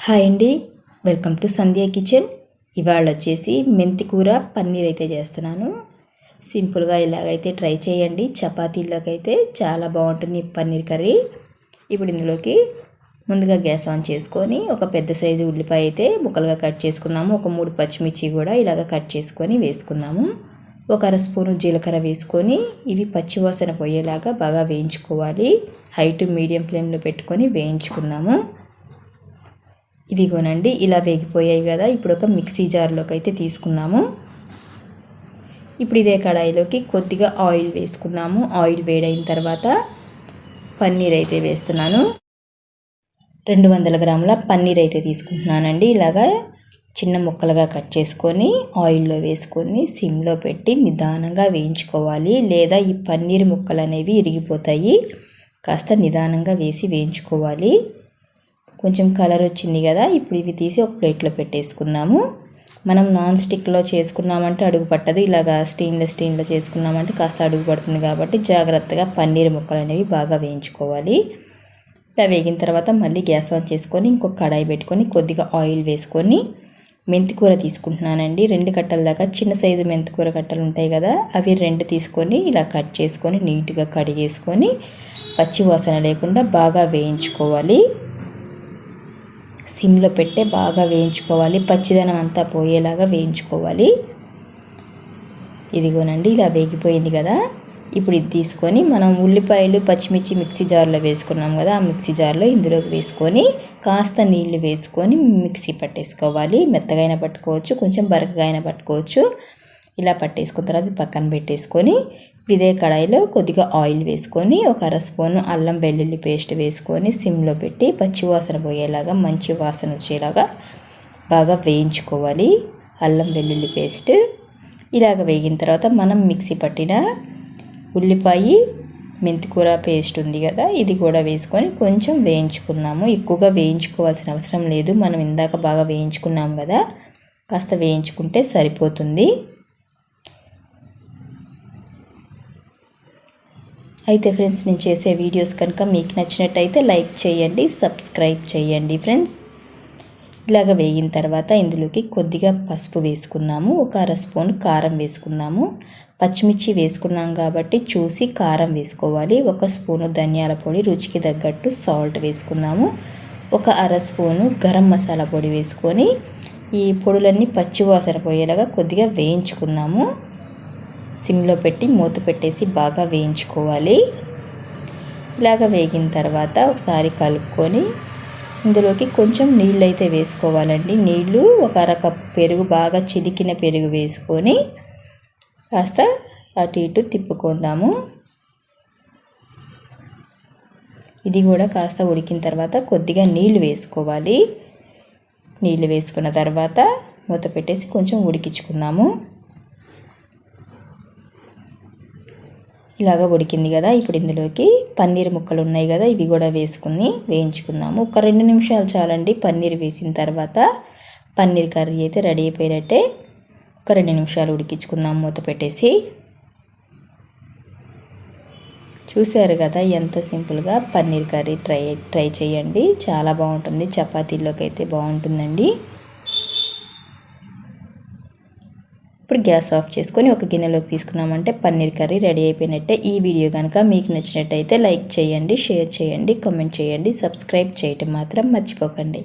Hi అండి. Welcome to Sandhya Kitchen. ఇవాళ వచ్చేసి మెంతి కూర పన్నీర్ అయితే చేస్తున్నాను. సింపుల్గా ఇలాగైతే ట్రై చేయండి. చపాతీల్లోకి అయితే చాలా బాగుంటుంది పన్నీర్ కర్రీ. ఇప్పుడు ఇందులోకి ముందుగా గ్యాస్ ఆన్ చేసుకొని ఒక పెద్ద సైజు ఉల్లిపాయ అయితే ముక్కలుగా కట్ చేసుకుందాము. ఒక మూడు పచ్చిమిర్చి కూడా ఇలాగ కట్ చేసుకొని వేసుకుందాము. ఒక అర స్పూను జీలకర్ర వేసుకొని ఇవి పచ్చివాసన పోయేలాగా బాగా వేయించుకోవాలి. హై టు మీడియం ఫ్లేమ్లో పెట్టుకొని వేయించుకుందాము. ఇవిగోనండి ఇలా వేగిపోయాయి కదా ఇప్పుడు ఒక మిక్సీ జార్లోకి అయితే తీసుకుందాము. ఇప్పుడు ఇదే కడాయిలోకి కొద్దిగా ఆయిల్ వేసుకుందాము. ఆయిల్ వేడైన తర్వాత పన్నీర్ అయితే వేస్తున్నాను. రెండు వందల గ్రాముల పన్నీర్ అయితే తీసుకుంటున్నానండి. ఇలాగా చిన్న ముక్కలుగా కట్ చేసుకొని ఆయిల్లో వేసుకొని సిమ్లో పెట్టి నిదానంగా వేయించుకోవాలి. లేదా ఈ పన్నీర్ ముక్కలు అనేవి ఇరిగిపోతాయి. కాస్త నిదానంగా వేసి వేయించుకోవాలి. కొంచెం కలర్ వచ్చింది కదా ఇప్పుడు ఇవి తీసి ఒక ప్లేట్లో పెట్టేసుకుందాము. మనం నాన్ స్టిక్లో చేసుకున్నామంటే అడుగు పట్టదు ఇలాగా స్టీన్లెస్ స్టీన్లో చేసుకున్నామంటే కాస్త అడుగు పడుతుంది కాబట్టి జాగ్రత్తగా పన్నీర్ ముక్కలు అనేవి బాగా వేయించుకోవాలి. ఇలా వేగిన తర్వాత మళ్ళీ గ్యాస్ ఆన్ చేసుకొని ఇంకొక కడాయి పెట్టుకొని కొద్దిగా ఆయిల్ వేసుకొని మెంతికూర తీసుకుంటున్నానండి. రెండు కట్టల దాకా చిన్న సైజు మెంతికూర కట్టలు ఉంటాయి కదా అవి రెండు తీసుకొని ఇలా కట్ చేసుకొని నీట్గా కడిగేసుకొని పచ్చి వాసన లేకుండా బాగా వేయించుకోవాలి. సిమ్లో పెట్టే బాగా వేయించుకోవాలి. పచ్చిదనం అంతా పోయేలాగా వేయించుకోవాలి. ఇదిగోనండి ఇలా వేగిపోయింది కదా. ఇప్పుడు ఇది తీసుకొని మనం ఉల్లిపాయలు పచ్చిమిర్చి మిక్సీ జార్లో వేసుకున్నాం కదా ఆ మిక్సీ జార్లో ఇందులోకి వేసుకొని కాస్త నీళ్ళు వేసుకొని మిక్సీ పట్టేసుకోవాలి. మెత్తగైన పట్టుకోవచ్చు కొంచెం బరకగా అయినా పట్టుకోవచ్చు. ఇలా పట్టేసుకున్న తర్వాత పక్కన పెట్టేసుకొని ఇదే కడాయిలో కొద్దిగా ఆయిల్ వేసుకొని ఒక అర స్పూను అల్లం వెల్లుల్లి పేస్ట్ వేసుకొని సిమ్లో పెట్టి పచ్చి వాసన పోయేలాగా మంచి వాసన వచ్చేలాగా బాగా వేయించుకోవాలి. అల్లం వెల్లుల్లి పేస్ట్ ఇలాగ వేగిన తర్వాత మనం మిక్సీ పట్టిన ఉల్లిపాయ మెంతికూర పేస్ట్ ఉంది కదా ఇది కూడా వేసుకొని కొంచెం వేయించుకున్నాము. ఎక్కువగా వేయించుకోవాల్సిన అవసరం లేదు. మనం ఇందాక బాగా వేయించుకున్నాం కదా కాస్త వేయించుకుంటే సరిపోతుంది. అయితే ఫ్రెండ్స్ నేను చేసే వీడియోస్ కనుక మీకు నచ్చినట్టయితే లైక్ చేయండి సబ్స్క్రైబ్ చేయండి ఫ్రెండ్స్. ఇలాగ వేగిన తర్వాత ఇందులోకి కొద్దిగా పసుపు వేసుకుందాము ఒక అర స్పూన్ కారం వేసుకుందాము. పచ్చిమిర్చి వేసుకున్నాం కాబట్టి చూసి కారం వేసుకోవాలి ఒక స్పూను ధనియాల పొడి రుచికి తగ్గట్టు సాల్ట్ వేసుకుందాము. ఒక అర స్పూను గరం మసాలా పొడి వేసుకొని ఈ పొడులన్నీ పచ్చివాసన పోయేలాగా కొద్దిగా వేయించుకుందాము. సిమ్లో పెట్టి మూత పెట్టేసి బాగా వేయించుకోవాలి. ఇలాగ వేగిన తర్వాత ఒకసారి కలుపుకొని ఇందులోకి కొంచెం నీళ్ళు అయితే వేసుకోవాలండి. నీళ్ళు ఒక అరకప్పు పెరుగు బాగా చిలికిన పెరుగు వేసుకొని కాస్త అటు ఇటు తిప్పుకుందాము. ఇది కూడా కాస్త ఉడికిన తర్వాత కొద్దిగా నీళ్ళు వేసుకోవాలి. నీళ్ళు వేసుకున్న తర్వాత మూత పెట్టేసి కొంచెం ఉడికించుకుందాము. ఇలాగ ఉడికింది కదా ఇప్పుడు ఇందులోకి పన్నీర్ ముక్కలు ఉన్నాయి కదా ఇవి కూడా వేసుకుని వేయించుకుందాము. ఒక రెండు నిమిషాలు చాలండి పన్నీర్ వేసిన తర్వాత. పన్నీర్ కర్రీ అయితే రెడీ అయిపోయినట్టే ఒక రెండు నిమిషాలు ఉడికించుకుందాం మూత పెట్టేసి. చూశారు కదా ఎంత సింపుల్గా పన్నీర్ కర్రీ ట్రై ట్రై చేయండి. చాలా బాగుంటుంది. చపాతీలోకి అయితే బాగుంటుందండి. గ్యాస్ ఆఫ్ చేసుకొని ఒక గిన్నెలోకి తీసుకున్నామంటే పన్నీర్ కర్రీ రెడీ అయిపోయినట్టే. ఈ వీడియో కనుక మీకు నచ్చినట్టయితే లైక్ చేయండి షేర్ చేయండి కామెంట్ చేయండి సబ్స్క్రైబ్ చేయటం మాత్రం మర్చిపోకండి.